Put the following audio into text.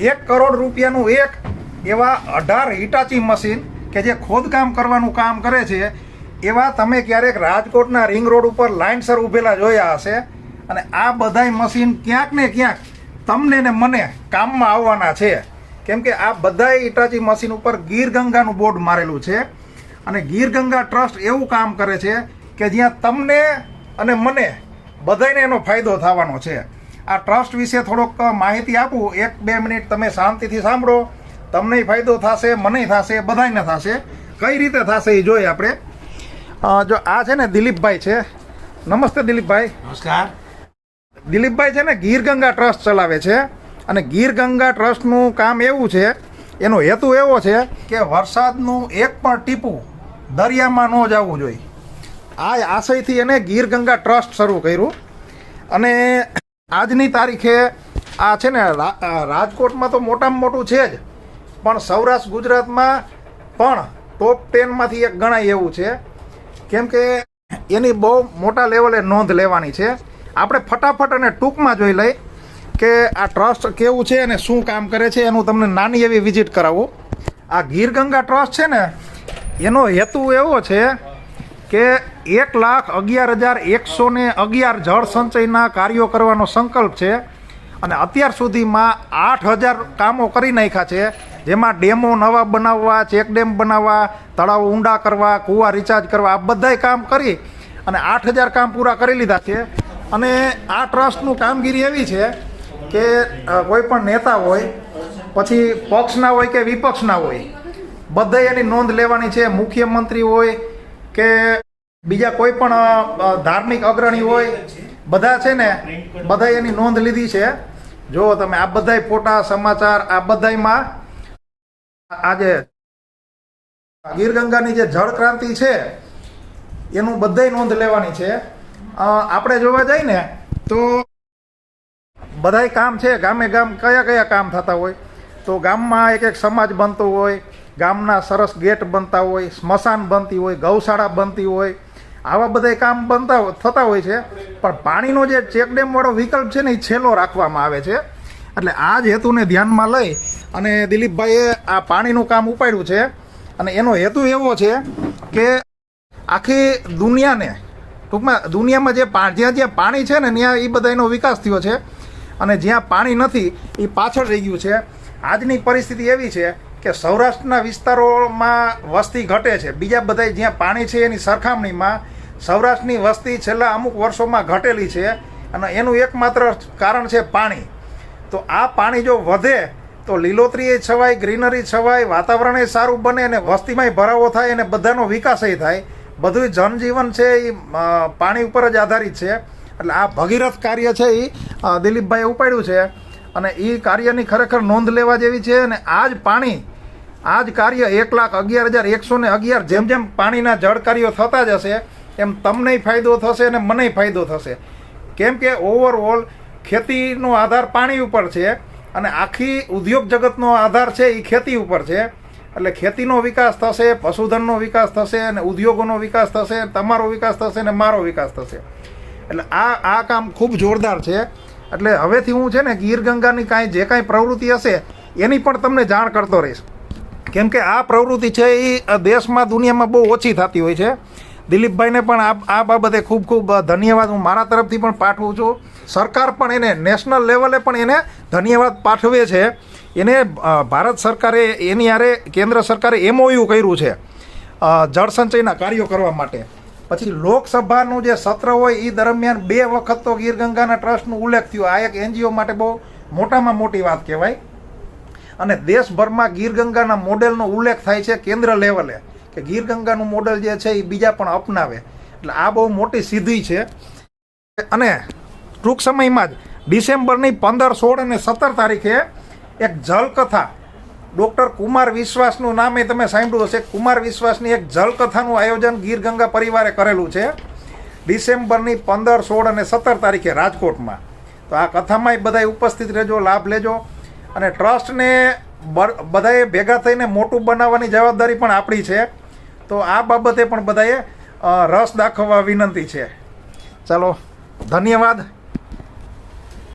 એક કરોડ રૂપિયાનું એક એવા અઢાર હિટાચી મશીન કે જે ખોદકામ કરવાનું કામ કરે છે, એવા તમે ક્યારેક રાજકોટના રિંગ રોડ ઉપર લાઇનસર ઊભેલા જોયા હશે? અને આ બધાય મશીન ક્યાંક ને ક્યાંક તમને ને મને કામમાં આવવાના છે. કેમ કે આ બધાય હિટાચી મશીન ઉપર ગીર ગંગાનું બોર્ડ મારેલું છે. અને ગીર ગંગા ટ્રસ્ટ એવું કામ કરે છે કે જ્યાં તમને અને મને બધાને એનો ફાયદો થવાનો છે. આ ટ્રસ્ટ વિશે થોડોક માહિતી આપું. એક બે મિનિટ તમે શાંતિથી સાંભળો. તમને ફાયદો થશે મને થશે બધાને થશે. કઈ રીતે થશે એ જોઈએ આપણે. જો આ છે ને દિલીપભાઈ છે. નમસ્તે દિલીપભાઈ. નમસ્કાર. દિલીપભાઈ છે ને ગીર ગંગા ટ્રસ્ટ ચલાવે છે અને ગીર ગંગા ટ્રસ્ટનું કામ એવું છે એનો હેતુ એવો છે કે વરસાદનું એક પણ ટીપું દરિયામાં ન જવું જોઈએ. આ આશયથી એને ગીર ગંગા ટ્રસ્ટ શરૂ કર્યું. અને આજની તારીખે આ છે ને રાજકોટમાં તો મોટામાં મોટું છે જ. પણ સૌરાષ્ટ્ર ગુજરાતમાં પણ ટોપ ટેનમાંથી એક ગણાય એવું છે. કેમ કે એની બહુ મોટા લેવલે નોંધ લેવાની છે. આપણે ફટાફટ અને ટૂંકમાં જોઈ લઈ કે આ ટ્રસ્ટ કેવું છે અને શું કામ કરે છે એનું તમને નાની એવી વિઝિટ કરાવું. આ ગીરગંગા ટ્રસ્ટ છે ને, એનો હેતુ એવો છે કે એક લાખ અગિયાર હજાર એકસો ને અગિયાર જળ સંચયના કાર્યો કરવાનો સંકલ્પ છે અને અત્યાર સુધીમાં આઠ હજાર કામો કરી નાખ્યા છે. જેમાં ડેમો નવા બનાવવા, ચેક ડેમ બનાવવા, તળાવ ઊંડા કરવા, કૂવા રિચાર્જ કરવા, આ બધાય કામ કરી અને આઠ હજાર કામ પૂરા કરી લીધા છે. અને આ ટ્રસ્ટનું કામગીરી એવી છે કે કોઈ પણ નેતા હોય, પછી પક્ષના હોય કે વિપક્ષના હોય, બધાય એની નોંધ લેવાની છે. મુખ્યમંત્રી હોય કે બીજા કોઈ પણ ધાર્મિક અગ્રણી હોય, બધા છે ને બધા એની નોંધ લીધી છે. જો તમે આ બધાય ફોટા, સમાચાર, આ બધાયમાં આજે ગીર ગંગાની જે જળ ક્રાંતિ છે, એનું બધાય નોંધ લેવાની છે. આપણે જોવા જઈએ ને, તો બધાય કામ છે. ગામે ગામ કયા કયા કામ થતા હોય? તો ગામમાં એક એક સમાજ બનતો હોય ગામના સરસ ગેટ બનતા હોય, સ્મશાન બનતી હોય, ગૌશાળા બનતી હોય, આવા બધાય કામ બનતા થતા હોય છે. પણ પાણીનો જે ચેકડેમવાળો વિકલ્પ છે ને, એ છેલ્લો રાખવામાં આવે છે. એટલે આ જ હેતુને ધ્યાનમાં લઈ અને દિલીપભાઈએ આ પાણીનું કામ ઉપાડ્યું છે. અને એનો હેતુ એવો છે કે આખી દુનિયાને, ટૂંકમાં દુનિયામાં જે જ્યાં જ્યાં પાણી છે ને, ત્યાં એ બધા એનો વિકાસ થયો છે. અને જ્યાં પાણી નથી એ પાછળ રહી ગયું છે. આજની પરિસ્થિતિ એવી છે કે સૌરાષ્ટ્રના વિસ્તારોમાં વસ્તી ઘટે છે. બીજા બધા જ્યાં પાણી છે એની સરખામણીમાં સૌરાષ્ટ્રની વસ્તી છેલ્લા અમુક વર્ષોમાં ઘટેલી છે અને એનું એકમાત્ર કારણ છે પાણી. તો આ પાણી જો વધે, તો લીલોતરી છવાય, ગ્રીનરી છવાય વાતાવરણ સારું બને અને વસ્તીમાંય ભરાવો થાય અને બધાનો વિકાસ થાય. બધું જનજીવન છે એ પાણી ઉપર જ આધારિત છે. એટલે આ ભગીરથ કાર્ય છે એ દિલીપભાઈએ ઉપાડ્યું છે. અને એ કાર્યની ખરેખર નોંધ લેવા જેવી છે અને આ જ પાણી આ જ કાર્ય એક લાખ અગિયાર હજાર એકસો ને અગિયાર જેમ જેમ પાણીના જળ કાર્યો થતા જશે, એમ તમને ફાયદો થશે અને મને ફાયદો થશે. કેમ કે ઓવરઓલ ખેતીનો આધાર પાણી ઉપર છે અને આખી ઉદ્યોગ જગતનો આધાર છે એ ખેતી ઉપર છે. એટલે ખેતીનો વિકાસ થશે, પશુધનનો વિકાસ થશે અને ઉદ્યોગોનો વિકાસ થશે, તમારો વિકાસ થશે અને મારો વિકાસ થશે. એટલે આ આ કામ ખૂબ જોરદાર છે. એટલે હવેથી હું છે ને ગીર ગંગાની કાંઈ જે કાંઈ પ્રવૃત્તિ હશે એની પણ તમને જાણ કરતો રહીશ. કેમ કે આ પ્રવૃત્તિ છે એ દેશમાં, દુનિયામાં બહુ ઓછી થતી હોય છે. દિલીપભાઈને પણ આ આ બાબતે ખૂબ ખૂબ ધન્યવાદ. હું મારા તરફથી પણ પાઠવું છું. સરકાર પણ એને, નેશનલ લેવલે પણ એને ધન્યવાદ પાઠવે છે. એને ભારત સરકારે એની આરે કેન્દ્ર સરકારે એમઓયુ કર્યું છે જળસંચયના કાર્યો કરવા માટે. પછી લોકસભાનું જે સત્ર હોય એ દરમિયાન બે વખત તો ગીર ગંગાના ટ્રસ્ટનું ઉલ્લેખ થયો. આ એક એનજીઓ માટે બહુ મોટામાં મોટી વાત કહેવાય. અને દેશભરમાં ગીર ગંગાના મોડેલનો ઉલ્લેખ થાય છે કેન્દ્ર લેવલે કે ગીર ગંગાનું મોડેલ જે છે એ બીજા પણ અપનાવે. એટલે આ બહુ મોટી સિદ્ધિ છે. અને ટૂંક સમયમાં જ ડિસેમ્બરની પંદર, સોળ અને સત્તર તારીખે એક જલકથા, ડૉક્ટર કુમાર વિશ્વાસનું નામ તમે સાંભળ્યું હશે. કુમાર વિશ્વાસની એક જલકથાનું આયોજન ગીર ગંગા પરિવારે કરેલું છે ડિસેમ્બરની પંદર, સોળ અને સત્તર તારીખે રાજકોટમાં. તો આ કથામાંય બધાય ઉપસ્થિત રહેજો, લાભ લેજો. અને ટ્રસ્ટને બધાએ ભેગા થઈને મોટું બનાવવાની જવાબદારી પણ આપણી છે. તો આ બાબતે પણ બધાએ રસ દાખવવા વિનંતી છે. ચાલો, ધન્યવાદ.